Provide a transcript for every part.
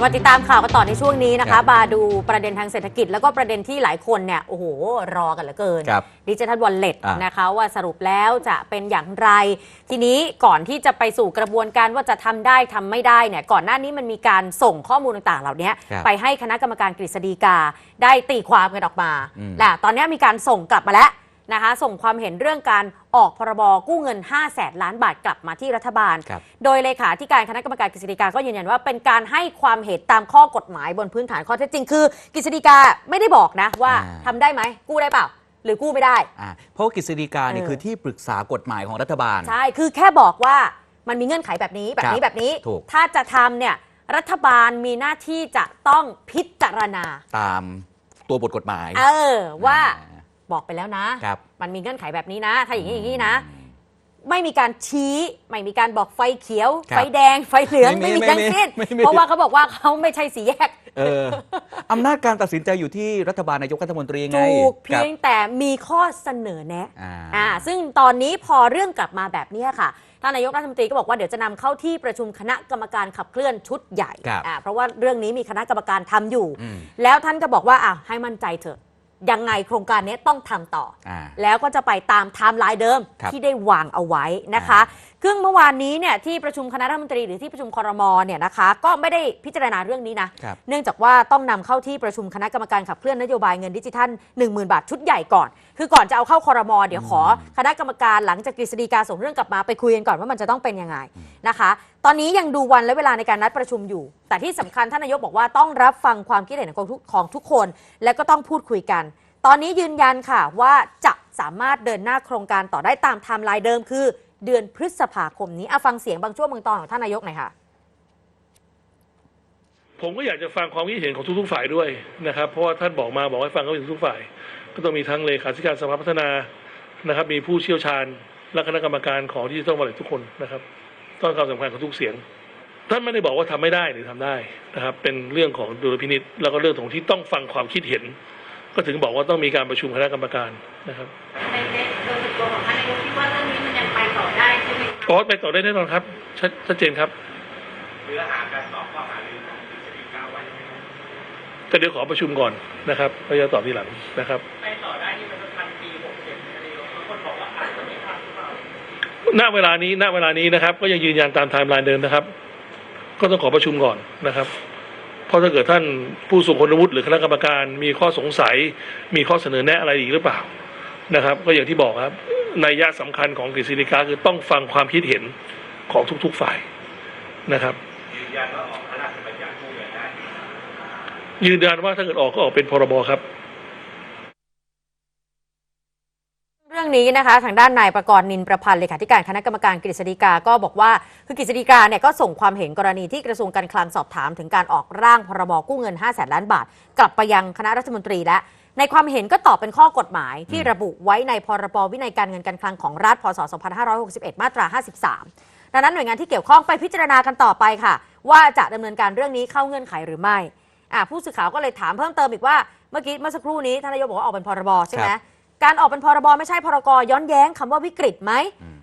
กลับมาติดตามข่าวกันต่อในช่วงนี้นะครัคะบมาดูประเด็นทางเศรษฐกิจ แล้วก็ประเด็นที่หลายคนเนี่ยโอ้โหรอกันเหลือเกินครับดิจิทัลวอลเล็ตอะนะคะว่าสรุปแล้วจะเป็นอย่างไร ทีนี้ก่อนที่จะไปสู่กระบวนการว่าจะทำได้ทำไม่ได้เนี่ยก่อนหน้านี้มันมีการส่งข้อมูลต่างๆ เหล่านี้ครับไปให้คณะกรรมการกฤษฎีกาได้ตีความกันออกมาอืมนะตอนนี้มีการส่งกลับมาแล้ว นะคะส่งความเห็นเรื่องการออกพรบกู้เงิน 5 0 0แสนล้านบาทกลับมาที่รัฐบาล ครับโดยเลขาธิการคณะกรรมการกฤษฎีกาก็ยืนยันว่าเป็นการให้ความเห็นตามข้อกฎหมายบนพื้นฐานข้อเท็จจริง คือกฤษฎีกาไม่ได้บอกนะว่าอ่า ทำได้ไหมกู้ได้เปล่า หรือกู้ไม่ได้ อ่าเพราะว่ากฤษฎีกาเนี่ยเออ คือที่ปรึกษากฎหมายของรัฐบาล ใช่ คือแค่บอกว่ามันมีเงื่อนไขแบบนี้แบบนี้ครับแบบนี้ ถูก ถ้าจะทำเนี่ยรัฐบาลมีหน้าที่จะต้องพิจารณา ตามตัวบทกฎหมาย เออว่าอ่ บอกไปแล้วนะ ครับ มันมีเงื่อนไขแบบนี้นะ ถ้าอย่างนี้อย่างนี้นะ ไม่มีการชี้ไม่มีการบอกไฟเขียว ครับไฟแดงไฟเหลืองไม่ไม่มีมีทั้งสิ้นไม่มี เพราะว่าเขาบอกว่าเขาไม่ใช่สีแยกเอออำนาจการตัดสินใจอยู่ที่รัฐบาลนายกรัฐมนตรีไงถูกคเพีรับยงแต่มีข้อเสนอแนะ อ่า อ่าซึ่งตอนนี้พอเรื่องกลับมาแบบนี้ค่ะท่านนายกรัฐมนตรีก็บอกว่าเดี๋ยวจะนำเข้าที่ประชุมคณะกรรมการขับเคลื่อนชุดใหญ่ครับอ่าเพราะว่าเรื่องนี้มีคณะกรรมการทำอยู่ อืมแล้วท่านก็บอกว่าอะให้มั่นใจเถอะ ยังไงโครงการนี้ต้องทำต่ออ่าแล้วก็จะไปตามไทม์ไลน์เดิมครับที่ได้วางเอาไว้นะคะซึ่งเมื่อวานนี้เนี่ยที่ประชุมคณะรัฐมนตรีหรือที่ประชุมคอรมอเนี่ยนะคะ ก็ไม่ได้พิจารณาเรื่องนี้นะครับเนื่องจากว่าต้องนำเข้าที่ประชุมคณะกรรมการขับเคลื่อนนโยบายเงินดิจิทัล 10,000 บาทชุดใหญ่ก่อน คือก่อนจะเอาเข้าคอรมอเดี๋ยวขอ คณะกรรมการหลังจากกฤษฎีกาส่งเรื่องกลับมาไปคุยกันก่อนว่ามันจะต้องเป็นยังไงนะคะตอนนี้ยังดูวันและเวลาในการนัดประชุมอยู่ แต่ที่สำคัญท่านนายกบอกว่าต้องรับฟังความคิดเห็นของทุกของทุกคน และก็ต้องพูดคุยกัน ตอนนี้ยืนยันค่ะว่าจะสามารถเดินหน้าโครงการต่อได้ตามไทม์ไลน์เดิมคือ เดือนพฤษภาคมนี้เอาฟังเสียงบางช่วงบางตอนของท่านนายกหน่อยค่ะผมก็อยากจะฟังความคิดเห็นของทุกๆฝ่ายด้วยนะครับ เพราะว่าท่านบอกมาบอกให้ฟังก็มีทุกฝ่าย ก็ต้องมีทั้งเลขาธิการสภาพัฒนานะครับ มีผู้เชี่ยวชาญและคณะกรรมการของดิจิทัลวอลเล็ตทุกคนนะครับ ต้องความสำคัญของทุกเสียง ท่านไม่ได้บอกว่าทำไม่ได้หรือทำได้นะครับ เป็นเรื่องของดุลพินิษแล้วก็เรื่องของที่ต้องฟังความคิดเห็น ก็ถึงบอกว่าต้องมีการประชุมคณะกรรมการนะครับในในโดยส่วนตัวของท่านนายกคิดว่าเรื่องนี้มันยังไปต่อได้ใช่ไหมคะอ๋อไปต่อได้แน่นอนครับชัดชัดเจนครับเนื้อหาการตอบข้อหารือของกฤษฎีกาไว้ยังไงครับก็เดี๋ยวขอประชุมก่อนนะครับแล้วจะตอบทีหลังนะครับ ณเวลานี้ณเวลานี้นะครับ ก็ยังยืนยันตามไทม์ไลน์เดิมนะครับ ก็ต้องขอประชุมก่อนนะครับ เพราะถ้าเกิดท่านผู้ทรงคุณวุฒิหรือคณะกรรมการ มีข้อสงสัย มีข้อเสนอแนะอะไรอีกหรือเปล่านะครับ ก็อย่างที่บอกครับนัยยะสำคัญของกฤษฎีกาคือต้องฟังความคิดเห็นของทุก ๆฝ่ายนะครับ ยืนยันว่าออกพระราชบัญญัติกู้เงินได้ยืนยันว่าถ้าเกิดออกก็ออกเป็นพรบครับ เรื่องนี้นะคะ ทางด้านนายประกรณ์นินประพันธ์เลขาธิการคณะกรรมการกฤษฎีกาก็บอกว่า คือกฤษฎีกาเนี่ยก็ส่งความเห็นกรณีที่กระทรวงการคลังสอบถาม ถึงการออกร่างพรบกู้เงิน 5 0 0แสนล้านบาท กลับไปยังคณะรัฐมนตรีและ ในความเห็นก็ตอบเป็นข้อกฎหมายที่ระบุไว้ในพรบวินัยการเงินการคลังของรัฐพศ 2561 มาตรา 53 ดังนั้นหน่วยงานที่เกี่ยวข้องไปพิจารณากันต่อไปค่ะ ว่าจะดำเนินการเรื่องนี้เข้าเงื่อนไขหรือไม่ผู้สื่อข่าวก็เลยถามเพิ่มเติมอีกว่าเมื่อกี้เมื่อสักครู่นี้ท่านนายกบอกว่าออกเป็นพรบใช่ไหม การออกเป็นพรบไม่ใช่พรกย้อนแย้งคำว่าวิกฤตไหม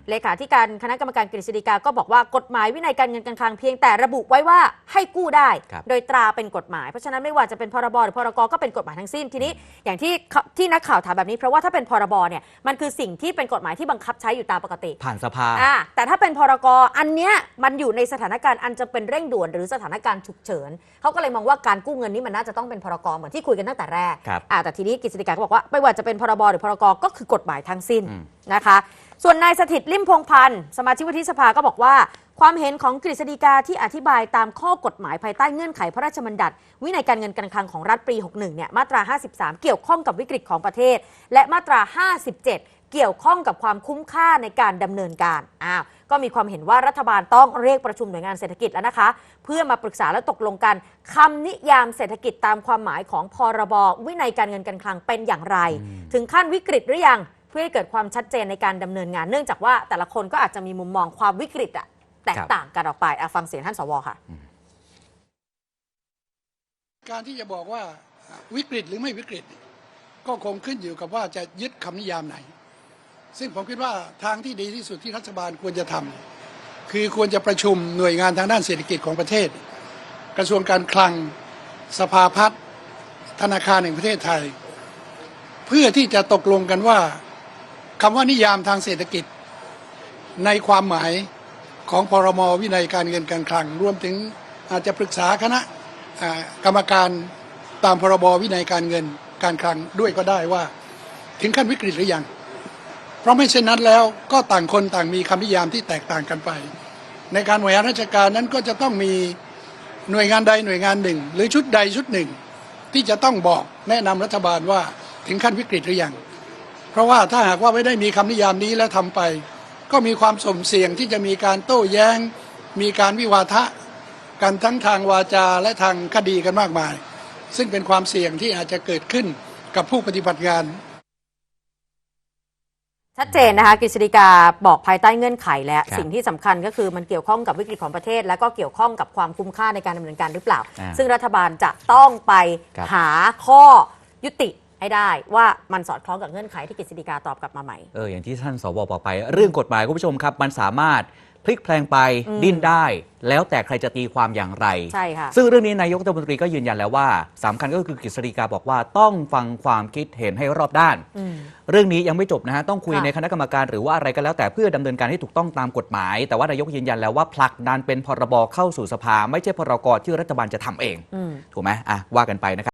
เลขาธิการคณะกรรมการกฤษฎีกาก็บอกว่ากฎหมายวินัยการเงินการคลังเพียงแต่ระบุไว้ว่าให้กู้ได้ ครับ โดยตราเป็นกฎหมาย เพราะฉะนั้นไม่ว่าจะเป็นพรบหรือพรกก็เป็นกฎหมายทั้งสิ้นทีนี้ อย่างที่เขาที่นักข่าวถามแบบนี้เพราะว่าถ้าเป็นพรบเนี่ยมันคือสิ่งที่เป็นกฎหมายที่บังคับใช้อยู่ตามปกติ ผ่านสภา อ่าแต่ถ้าเป็นพรกอันเนี้ยมันอยู่ในสถานการณ์อันจะเป็นเร่งด่วนหรือสถานการณ์ฉุกเฉินเขาก็เลยมองว่าการกู้เงินนี้มันน่าจะต้องเป็นพรกเหมือนที่คุยกันตั้งแต่แรกครับอ่าแต่ทีนี้กฤษฎีกาก็บอกว่าไม่ว่าจะเป็นพรบหรือพรกก็คือกฎหมายทั้งสิ้นอืม นะคะ ส่วนนายสถิตลิมพงษ์พันธ์สมาชิกวุฒิสภาก็บอกว่า ความเห็นของกฤษฎีกาที่อธิบายตามข้อกฎหมายภายใต้เงื่อนไขพระราชบัญญัติ วินัยการเงินการคลังของรัฐปี 61 เนี่ยมาตรา 53 เกี่ยวข้องกับวิกฤตของประเทศ และมาตรา 57 เกี่ยวข้องกับความคุ้มค่าในการดำเนินการอ้าวก็มีความเห็นว่ารัฐบาลต้องเรียกประชุมหน่วยงานเศรษฐกิจแล้วนะคะ เพื่อมาปรึกษาและตกลงกันคำนิยามเศรษฐกิจตามความหมายของพรบวินัยการเงินการคลังเป็นอย่างไร ถึงขั้นวิกฤตหรือยังเพื่อให้เกิดความชัดเจนในการดำเนินงานเนื่องจากว่าแต่ละคนก็อาจจะมีมุมมองความวิกฤตอะแตกต่างกันออกไปอะฟังเสียงท่านสวค่ะ การที่จะบอกว่าวิกฤตหรือไม่วิกฤต ก็คงขึ้นอยู่กับว่าจะยึดคำนิยามไหน ซึ่งผมคิดว่าทางที่ดีที่สุดที่รัฐบาลควรจะทำคือควรจะประชุมหน่วยงานทางด้านเศรษฐกิจของประเทศ กระทรวงการคลังสภาพัฒน์ธนาคารแห่งประเทศไทย เพื่อที่จะตกลงกันว่า คำว่านิยามทางเศรษฐกิจ ในความหมายของพรมวินัยการเงินการคลัง รวมถึงอาจจะปรึกษาคณะกรรมการตามพรบวินัยการเงินการคลังด้วยก็ได้ว่า ถึงขั้นวิกฤตหรือยัง เพราะไม่เช่นนั้นแล้วก็ต่างคนต่างมีคำนิยามที่แตกต่างกันไป ในการบริหารราชการนั้นก็จะต้องมีหน่วยงานใดหน่วยงานหนึ่ง หรือชุดใดชุดหนึ่ง ที่จะต้องบอกแนะนำรัฐบาลว่าถึงขั้นวิกฤตหรือยัง เพราะว่าถ้าหากว่าไม่ได้มีคำนิยามนี้แล้วทำไป ก็มีความสมเสี่ยงที่จะมีการโต้แย้ง มีการวิวาทะกันทั้งทางวาจาและทางคดีกันมากมาย ซึ่งเป็นความเสี่ยงที่อาจจะเกิดขึ้นกับผู้ปฏิบัติงานชัดเจนนะคะกฤษฎีกาบอกภายใต้เงื่อนไขและครับสิ่งที่สำคัญก็คือมันเกี่ยวข้องกับวิกฤตของประเทศ และก็เกี่ยวข้องกับความคุ้มค่าในการดำเนินการหรือเปล่าอ่า ซึ่งรัฐบาลจะต้องไปครับหาข้อยุติ ให้ได้ว่ามันสอดคล้องกับเงื่อนไขที่กฤษฎีกาตอบกลับมาใหม่ เอออย่างที่ท่านสวบอกไป เรื่องกฎหมายคุณผู้ชมครับ มันสามารถพลิกแพลงไปอืมดิ้นได้ แล้วแต่ใครจะตีความอย่างไร ใช่ค่ะซึ่งเรื่องนี้นายกรัฐมนตรีก็ยืนยันแล้วว่าสำคัญก็คือกฤษฎีกาบอกว่าต้องฟังความคิดเห็นให้รอบด้านอืมเรื่องนี้ยังไม่จบนะฮะต้องคุยค่ะในคณะกรรมการหรือว่าอะไรก็แล้วแต่เพื่อดำเนินการให้ถูกต้องตามกฎหมาย แต่ว่านายกยืนยันแล้วว่าผลักดันเป็นพรบเข้าสู่สภา ไม่ใช่พรกที่รัฐบาลจะทำเองอืมถูกไหมอะว่ากันไปนะครับ